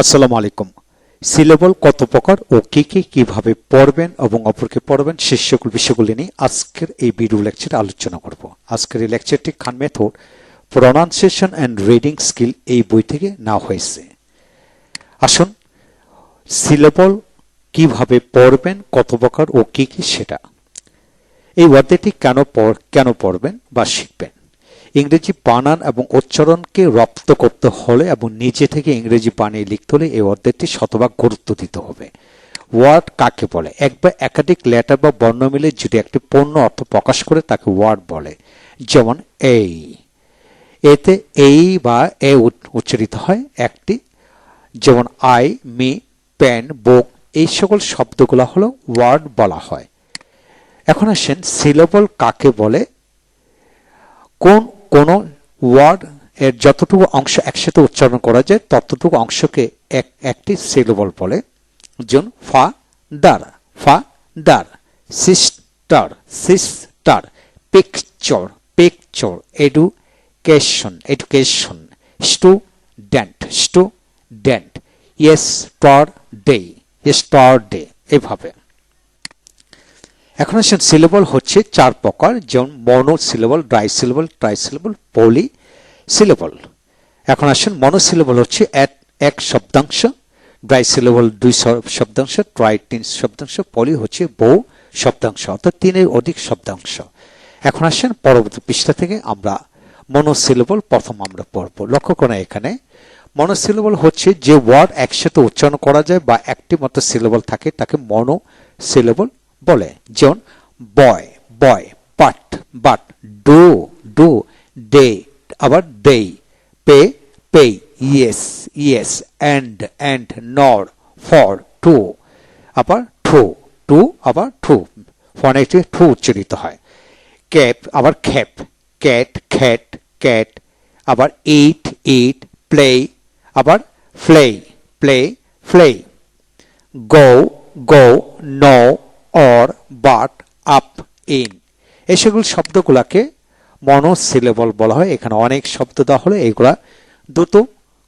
আসসালামু আলাইকুম। সিলেবল কত প্রকার ও কি কি কীভাবে পড়বেন এবং অপরকে পড়বেন সে সকল বিষয়গুলি নিয়ে আজকের এই ভিডিও লেকচারে আলোচনা করব। আজকের এই লেকচারটি Khan method pronunciation and reading skill এই বই থেকে নেওয়া হয়েছে। আসুন, সিলেবল কীভাবে পড়বেন, কত প্রকার ও কি কি সেটা। এই ওয়ার্ডটি কেন পড়, কেন পড়বেন বা শিখবেন? ইংরেজি বানান এবং উচ্চারণকে রপ্ত করতে হলে এবং নিজে থেকে ইংরেজি বানিয়ে লিখতে হলে এই ওয়ার্ডটি শতভাগ গুরুত্ব দিতে হবে। ওয়ার্ড কাকে বলে? এক বা একাধিক লেটার বা বর্ণ মিলে যদি একটি পূর্ণ অর্থ প্রকাশ করে, তাকে ওয়ার্ড বলে। যেমন এই। এতে এই বা এ উচ- উচ্চারিত হয়। একটি, যেমন আই, মি পেন বুক, এই সকল শব্দগুলো হলো ওয়ার্ড বলা হয়। এখন আসেন সিলেবল কাকে বলে? কোন কোন ওয়ার্ড এর যতটুকু অংশ একসাথে উচ্চারণ করা যায়, ততটুকু অংশকে এক, একটি সিলেবল বলে। যেমন father father sister sister picture picture education education student student yesterday yesterday এভাবে। এখন আসেন সিলেবল হচ্ছে চার প্রকার, যেমন mono syllable di syllable tri syllable poly syllable এখন আসেন মনো সিলেবল হচ্ছে এক এক শব্দাংশ ড্রাই সিলেবল দুই শব্দাংশ ট্রাই তিন শব্দাংশ পলি হচ্ছে বহু শব্দাংশ, অর্থাৎ তিনের অধিক শব্দাংশ। এখন আসেন পরবর্তী পৃষ্ঠা থেকে আমরা মনোসিলেবল প্রথম আমরা পড়ব। লক্ষ্য করেন এখানে মনোসিলেবল হচ্ছে যে ওয়ার্ড একসাথে উচ্চারণ করা যায় বা একটি মাত্র সিলেবল থাকে, তাকে মনো সিলেবল বলে, যেমন boy boy but but do do day আবার day pay pay yes yes and and nor for to আবার টু টু আবার টু ফনেটি টু উচ্চারিত হয়। ক্যাপ আবার খ্যাপ ক্যাট খ্যাট ক্যাট আবার ইট ইট প্লে আবার play play play go go no or but up in এই সকল শব্দগুলাকে মনোসিলেবল বলা হয়। এখানে অনেক শব্দ দেওয়া হলো, এগুলা দ্রুত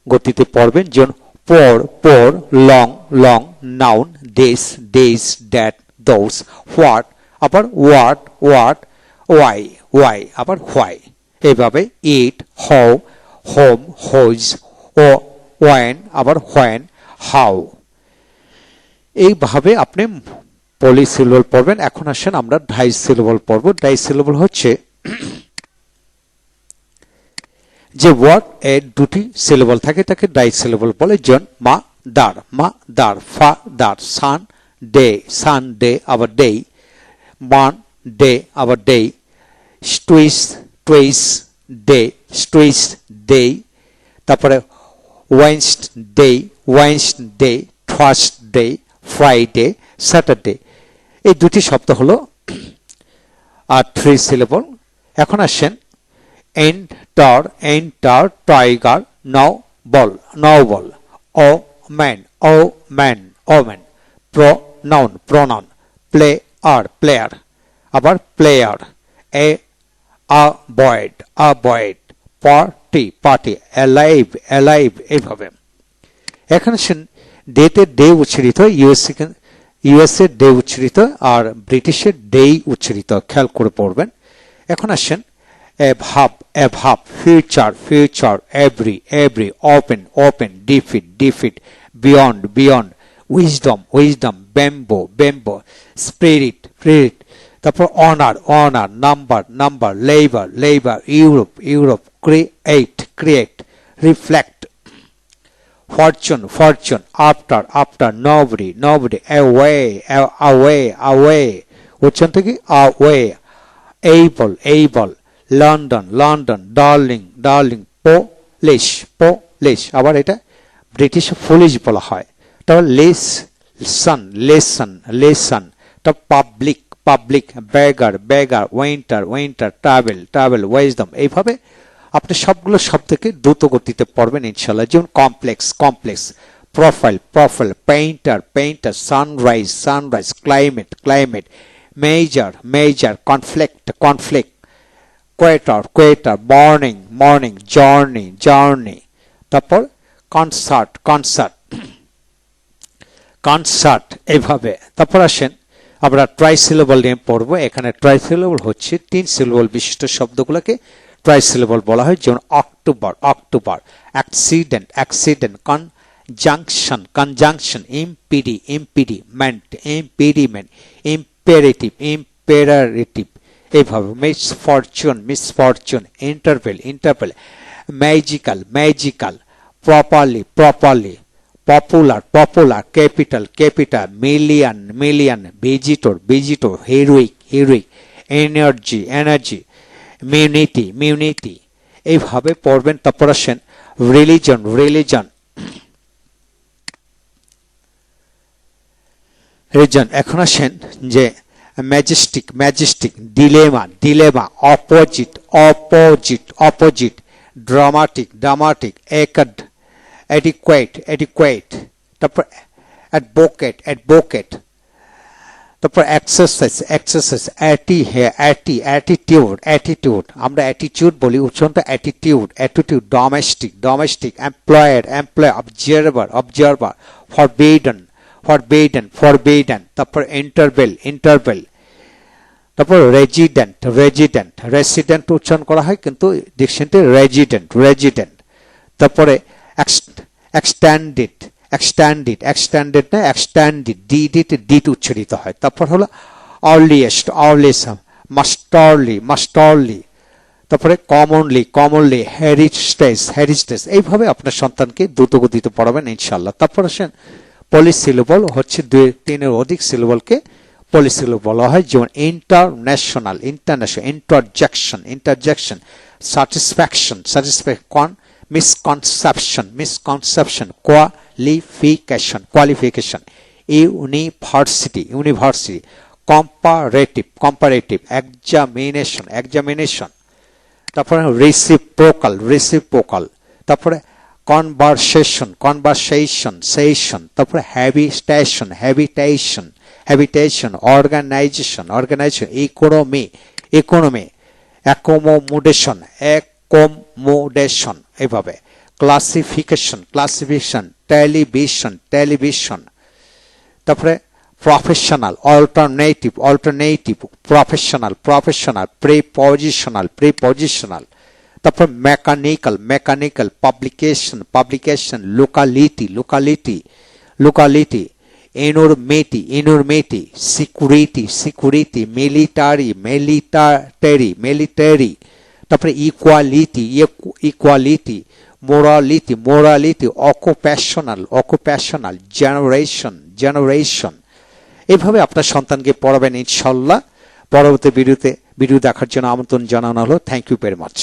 গতিতে পড়বেন। যেমন পর পর long long noun this this that those what আবার ওয়াট ওয়াট ওয়াই ওয়াই আবার হোয়াই এইভাবে ইট হও হোম হোজ ও ওয়েন আবার হোয়েন হাউ এইভাবে আপনি পলি সিলেবল পড়বেন। এখন আসেন আমরা ডাই সিলেবল পড়ব। ডাই সিলেবল হচ্ছে যে ওয়ার্ড এর দুটি সিলেবল থাকে তাকে ডাই সিলেবল বলে যেমন মা, দার। মা, দার, father, Sunday Sunday আবার ডে মান ডে আবার day স্টুইস, Tuesday Tuesday তারপরে Wednesday Wednesday Thursday Friday, Saturday. এই দুটি শব্দ হলো আর থ্রি সিলেবল এখন আসেন enter enter tiger, novel novel woman woman woman, pronoun pronoun player, player, আবার player, a, avoid avoid, party party, alive alive, এইভাবে। এখানে ডেতে ডে উচ্চারিত হয় ইউএসএ ডে উচ্চারিত আর ব্রিটিশের ডেই উচ্চারিত, খেয়াল করে পড়বেন। এখন আসেন এ ভাব এ ভাব future future, every every, open open, defeat defeat, beyond beyond, wisdom wisdom bamboo bamboo spirit spirit তারপর honour honour, number number labour labour Europe Europe, create create, reflect fortune, fortune, after, after, nobody, nobody, away, a- away, away, উচ্চারণ থেকে away, able, able, London London darling darling polish polish আবার এটা British foolish বলা হয়। তারপর lesson lesson lesson তারপর public public beggar beggar winter winter travel travel wisdom এইভাবে আপনি সবগুলো শব্দকে দ্রুত গতিতে পড়বেন ইনশাল্লাহ যেমন complex complex profile profile painter painter sunrise sunrise climate climate major major conflict conflict quarter quarter morning morning journey journey তারপর কনসার্ট কনসার্ট কনসার্ট এভাবে। তারপর আসেন, আমরা ট্রাই সিলেবল নিয়ে পড়ব। এখানে ট্রাই সিলেবল হচ্ছে তিন সিলেবল বিশিষ্ট শব্দগুলোকে ট্রাই সিলেবল বলা হয় যেমন October October accident accident conjunction conjunction impede impediment impediment imperative imperative এইভাবে misfortune misfortune interval interval magical magical properly properly popular popular capital capital million million visitor visitor heroic heroic energy energy immunity immunity. এইভাবে পড়বেন, তারপর আসেন religion religion reason এখন আসেন যে majestic majestic dilemma dilemma opposite opposite opposite dramatic dramatic একড adequate adequate তারপর advocate advocate তারপর exercise exercise অ্যাটি হে অ্যাটি অ্যাটিটিউড অ্যাটিটিউড আমরা অ্যাটিটিউড বলি, উচ্চারণটা attitude attitude domestic domestic employer employ observer observer forbidden forbidden forbidden তারপর ইন্টারভেল ইন্টারভেল তারপর রেজিডেন্ট রেজিডেন্ট রেসিডেন্ট উচ্চারণ করা হয়, কিন্তু ডিকশনটি রেজিডেন্ট রেজিডেন্ট তারপরে এক্সট্যান্ডেড এক্সট্যান্ডেড এক্সট্যান্ডেড না এক্সট্যান্ডেড ডি ডিতে ডিট উচ্চারিত হয়। তারপর হলো আর্লিয়েস্ট আর্লিয়েস্ট মাস্টারলি মাস্টারলি তারপরে কমনলি কমনলি হেরিটেজ হেরিটেজ এইভাবে আপনার সন্তানকে দ্রুত গতিতে পড়াবেন ইনশাল্লাহ তারপর আসেন পলিসিলেবল হচ্ছে দুই, তিনের অধিক সিলেবলকে পলিসিলেবল বলা হয়, যেমন international international interjection interjection satisfaction satisfaction misconception misconception qualification qualification university university comparative comparative examination examination তারপরে রেসিপ্রোকাল রেসিপ্রোকাল তারপরে কনভারসেশন কনভারসেশন সেশন তারপরে habitation habitation habitation organisation organisation economy economy accommodation accommodation এভাবে classification classification television television তারপরে professional alternative alternative professional professional prepositional prepositional তারপর mechanical mechanical publication publication locality locality locality enormity enormity security security military military military তারপরে equality equality morality morality occupational occupational generation generation এভাবে আপনার সন্তানকে পড়াবেন ইনশাল্লাহ। পরবর্তী ভিডিওতে, ভিডিও দেখার জন্য আমন্ত্রণ জানানো হলো। Thank you very much